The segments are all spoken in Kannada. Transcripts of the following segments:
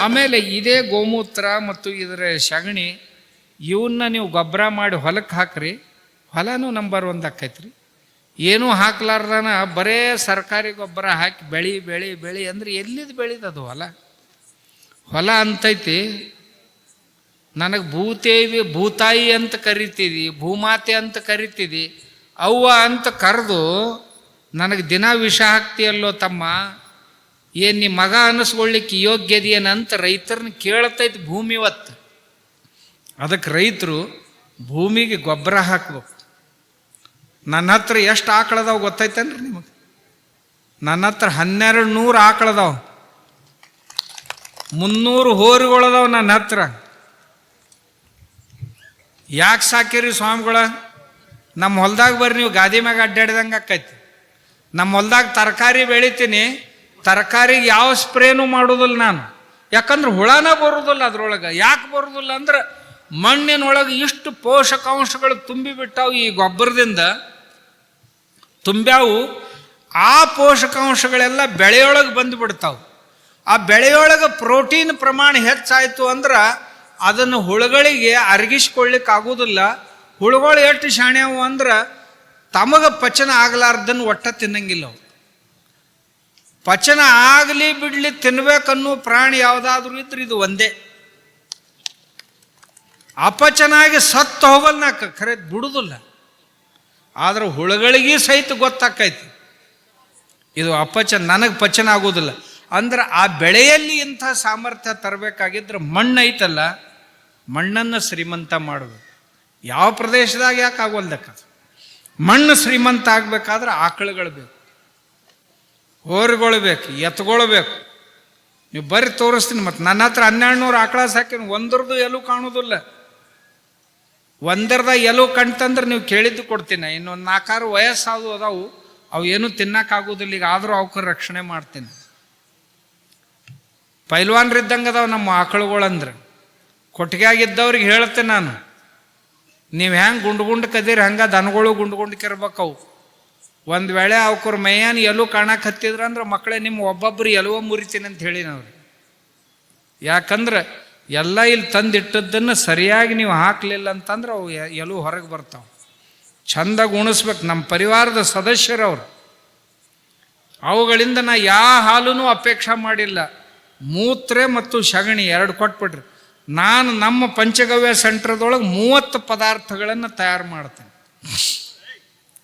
ಆಮೇಲೆ ಇದೇ ಗೋಮೂತ್ರ ಮತ್ತು ಇದರ ಸಗಣಿ ಇವನ್ನ ನೀವು ಗೊಬ್ಬರ ಮಾಡಿ ಹೊಲಕ್ಕೆ ಹಾಕ್ರಿ. ಹೊಲನೂ ನಂಬರ್ ಒಂದು ಆಕೈತ್ರಿ ಏನೂ ಹಾಕ್ಲಾರ್ದನ ಬರೇ ಸರ್ಕಾರಿ ಗೊಬ್ಬರ ಹಾಕಿ ಬೆಳಿ ಬೆಳಿ ಬೆಳಿ ಅಂದ್ರೆ ಎಲ್ಲಿದ್ದು ಬೆಳೀತದು ಹೊಲ? ಹೊಲ ಅಂತೈತಿ, ನನಗೆ ಭೂತೇವಿ, ಭೂತಾಯಿ ಅಂತ ಕರಿತೀವಿ ಭೂಮಾತೆ ಅಂತ ಕರಿತೀವಿ ಅವ್ವ ಅಂತ ಕರೆದು ನನಗೆ ದಿನ ವಿಷ ಹಾಕ್ತಿಯಲ್ಲೋ ತಮ್ಮ ಏನು ನಿಮ್ಮ ಮಗ ಅನ್ನಿಸ್ಕೊಳ್ಳಿಕ್ಕೆ ಯೋಗ್ಯದೇನಂತ ರೈತರನ್ನ ಕೇಳ್ತೈತಿ ಭೂಮಿ ಇವತ್ತು. ಅದಕ್ಕೆ ರೈತರು ಭೂಮಿಗೆ ಗೊಬ್ಬರ ಹಾಕ್ಬೇಕು. ನನ್ನ ಹತ್ರ ಎಷ್ಟು ಆಕಳದಾವ ಗೊತ್ತೈತೇನ್ರಿ ನಿಮಗೆ? ನನ್ನ ಹತ್ರ ಹನ್ನೆರಡು ನೂರು ಆಕಳದಾವ ಮುನ್ನೂರು ಹೋರಿಗಳದಾವ ನನ್ನ ಹತ್ರ. ಯಾಕೆ ಸಾಕಿರಿ ಸ್ವಾಮಿಗಳ? ನಮ್ಮ ಹೊಲ್ದಾಗ ಬರ್ರಿ, ನೀವು ಗಾದಿ ಮ್ಯಾಗ ಅಡ್ಡಾಡಿದಂಗೆ ಆಕೈತಿ. ನಮ್ಮ ಹೊಲ್ದಾಗ ತರಕಾರಿ ಬೆಳಿತೀನಿ ತರಕಾರಿಗೆ ಯಾವ ಸ್ಪ್ರೇನು ಮಾಡೋದಿಲ್ಲ ನಾನು. ಯಾಕಂದ್ರೆ ಹುಳನ ಬರೋದಿಲ್ಲ ಅದ್ರೊಳಗೆ. ಯಾಕೆ ಬರೋದಿಲ್ಲ ಅಂದ್ರೆ ಮಣ್ಣಿನೊಳಗೆ ಇಷ್ಟು ಪೋಷಕಾಂಶಗಳು ತುಂಬಿಬಿಟ್ಟಾವು ಈ ಗೊಬ್ಬರದಿಂದ. ತುಂಬ್ಯಾವು, ಆ ಪೋಷಕಾಂಶಗಳೆಲ್ಲ ಬೆಳೆಯೊಳಗೆ ಬಂದುಬಿಡ್ತಾವೆ. ಆ ಬೆಳೆಯೊಳಗೆ ಪ್ರೋಟೀನ್ ಪ್ರಮಾಣ ಹೆಚ್ಚಾಯಿತು ಅಂದ್ರೆ ಅದನ್ನು ಹುಳುಗಳಿಗೆ ಅರಗಿಸ್ಕೊಳ್ಳಿಕ್ಕೆ ಆಗೋದಿಲ್ಲ. ಹುಳುಗಳು ಎಷ್ಟು ಶಾಣ್ಯಾವು ಅಂದ್ರೆ ತಮಗೆ ಪಚನ ಆಗಲಾರ್ದನ್ನು ಒಟ್ಟ ತಿನ್ನಂಗಿಲ್ಲ ಪಚನ ಆಗಲಿ ಬಿಡಲಿ ತಿನ್ಬೇಕನ್ನೋ ಪ್ರಾಣಿ ಯಾವುದಾದ್ರೂ ಇದ್ರೆ ಇದು ಒಂದೇ. ಅಪಚನಾಗಿ ಸತ್ತು ಹೋಗಲ್ಲ ನಾ ಖರೆ ಬಿಡುದಿಲ್ಲ. ಆದ್ರೆ ಹುಳುಗಳಿಗೆ ಸಹಿತ ಗೊತ್ತಾಕೈತಿ. ಇದು ಅಪಚನ, ನನಗೆ ಪಚನ ಆಗೋದಿಲ್ಲ. ಅಂದ್ರೆ ಆ ಬೆಳೆಯಲ್ಲಿ ಇಂಥ ಸಾಮರ್ಥ್ಯ ತರಬೇಕಾಗಿದ್ರೆ ಮಣ್ಣು ಐತಲ್ಲ ಮಣ್ಣನ್ನು ಶ್ರೀಮಂತ ಮಾಡಬೇಕು ಯಾವ ಪ್ರದೇಶದಾಗ ಯಾಕೆ ಆಗೋಲ್ದಕ್ಕ? ಮಣ್ಣು ಶ್ರೀಮಂತ ಆಗಬೇಕಾದ್ರೆ ಆಕಳುಗಳು ಬೇಕು. ಹೋರಿಗಳು ಎತ್ಕೊಳ್ಬೇಕು ನೀವು ಬರೀ ತೋರಿಸ್ತೀನಿ ಮತ್ತು ನನ್ನ ಹತ್ರ ಹನ್ನೆರಡು ನೂರು ಆಕಳ ಸಾಕಿನ ಒಂದರದು ಎಲ್ಲೂ ಕಾಣೋದಿಲ್ಲ. ಒಂದರ್ದ ಎಲ್ಲೂ ಕಣ್ತಂದ್ರೆ ನೀವು ಕೇಳಿದ್ದು ಕೊಡ್ತೀನಿ. ಇನ್ನೊಂದು ನಾಲ್ಕಾರು ವಯಸ್ಸಾದವು ಅದಾವು, ಅವು ಏನೂ ತಿನ್ನಕ್ಕಾಗೋದಿಲ್ಲ, ಈಗ ಆದರೂ ಅವಕ್ಕೆ ರಕ್ಷಣೆ ಮಾಡ್ತೀನಿ. ಪೈಲ್ವಾನ್ರಿದ್ದಂಗೆ ಅದಾವ ನಮ್ಮ ಆಕಳುಗಳಂದ್ರೆ. ಕೊಟ್ಟಿಗೆಯಾಗಿದ್ದವ್ರಿಗೆ ಹೇಳ್ತೇನೆ ನಾನು. ನೀವು ಹೆಂಗೆ ಗುಂಡು ಗುಂಡು ಕದೀರಿ, ಹಂಗೆ ದನಗಳು ಗುಂಡು ಗುಂಡು ಕೆರ್ಬೇಕು ಅವು. ಒಂದು ವೇಳೆ ಅವಕ್ರ ಮೈಯಾನ ಎಲ್ಲೂ ಕಾಣಕ್ಕೆ ಹತ್ತಿದ್ರ ಅಂದ್ರೆ ಮಕ್ಕಳೇ ನಿಮ್ಮ ಒಬ್ಬೊಬ್ಬರು ಎಲ್ಲವೋ ಮುರಿತೀನಿ ಅಂತ ಹೇಳಿ ನಾವು ಯಾಕಂದ್ರೆ ಎಲ್ಲ ಇಲ್ಲಿ ತಂದಿಟ್ಟದ್ದನ್ನು ಸರಿಯಾಗಿ ನೀವು ಹಾಕಲಿಲ್ಲ ಅಂತಂದ್ರೆ ಅವು ಎಲ್ಲೂ ಹೊರಗೆ ಬರ್ತಾವೆ. ಚಂದಾಗಿ ಉಣಿಸ್ಬೇಕು ನಮ್ಮ ಪರಿವಾರದ ಸದಸ್ಯರವರು ಅವುಗಳಿಂದ ನಾ ಯಾವ ಹಾಲೂ ಅಪೇಕ್ಷೆ ಮಾಡಿಲ್ಲ. ಮೂತ್ರೆ ಮತ್ತು ಸಗಣಿ ಎರಡು ಕೊಟ್ಬಿಟ್ರಿ. ನಾನು ನಮ್ಮ ಪಂಚಗವ್ಯ ಸೆಂಟ್ರದೊಳಗೆ ಮೂವತ್ತು ಪದಾರ್ಥಗಳನ್ನು ತಯಾರು ಮಾಡ್ತೇನೆ.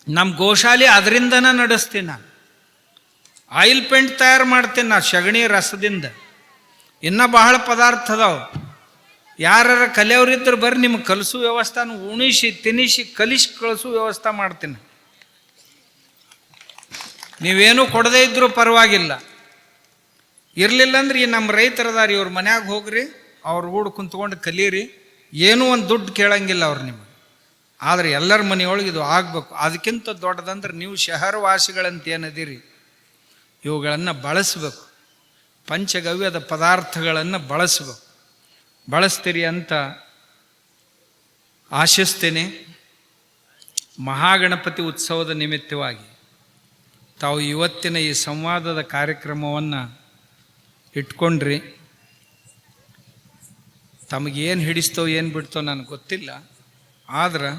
ನಮ್ಮ ಗೋಶಾಲೆ ಅದರಿಂದನೇ ನಡೆಸ್ತೀನಿ ನಾನು. ಆಯಿಲ್ ಪೇಂಟ್ ತಯಾರು ಮಾಡ್ತೀನಿ ನಾ ಸಗಣಿ ರಸದಿಂದ. ಇನ್ನೂ ಬಹಳ ಪದಾರ್ಥ ಅದಾವೆ. ಯಾರ ಕಲಿಯವರಿದ್ದರು ಬರ್ರಿ, ನಿಮ್ಗೆ ಕಲಿಸೋ ವ್ಯವಸ್ಥಾನ ಉಣಿಸಿ, ತಿನಿಸಿ, ಕಲಿಸಿ ಕಳಿಸು ವ್ಯವಸ್ಥೆ ಮಾಡ್ತೀನಿ. ನೀವೇನು ಕೊಡದೇ ಇದ್ರೂ ಪರವಾಗಿಲ್ಲ. ಇರಲಿಲ್ಲ ಅಂದ್ರೆ ಈ ನಮ್ಮ ರೈತರದಾರ ಇವ್ರ ಮನ್ಯಾಗ ಹೋಗ್ರಿ, ಅವ್ರ ಊಡ್ ಕುಂತ್ಕೊಂಡು ಕಲೀರಿ. ಏನೂ ಒಂದು ದುಡ್ಡು ಕೇಳಂಗಿಲ್ಲ ಅವ್ರು ನಿಮಗೆ. ಆದರೆ ಎಲ್ಲರ ಮನೆಯೊಳಗೆ ಇದು ಆಗಬೇಕು. ಅದಕ್ಕಿಂತ ದೊಡ್ಡದಂದ್ರೆ ನೀವು ಶಹರವಾಸಿಗಳಂತ ಏನದಿರಿ ಇವುಗಳನ್ನು ಬಳಸಬೇಕು. ಪಂಚಗವ್ಯದ ಪದಾರ್ಥಗಳನ್ನು ಬಳಸಬೇಕು. ಬಳಸ್ತೀರಿ ಅಂತ ಆಶಿಸ್ತೇನೆ. ಮಹಾಗಣಪತಿ ಉತ್ಸವದ ನಿಮಿತ್ತವಾಗಿ ತಾವು ಇವತ್ತಿನ ಈ ಸಂವಾದದ ಕಾರ್ಯಕ್ರಮವನ್ನು ಇಟ್ಕೊಂಡ್ರಿ. ತಮಗೇನು ಹಿಡಿಸ್ತೋ ಏನು ಬಿಡ್ತೋ ನನಗೆ ಗೊತ್ತಿಲ್ಲ. ಆದ್ರೆ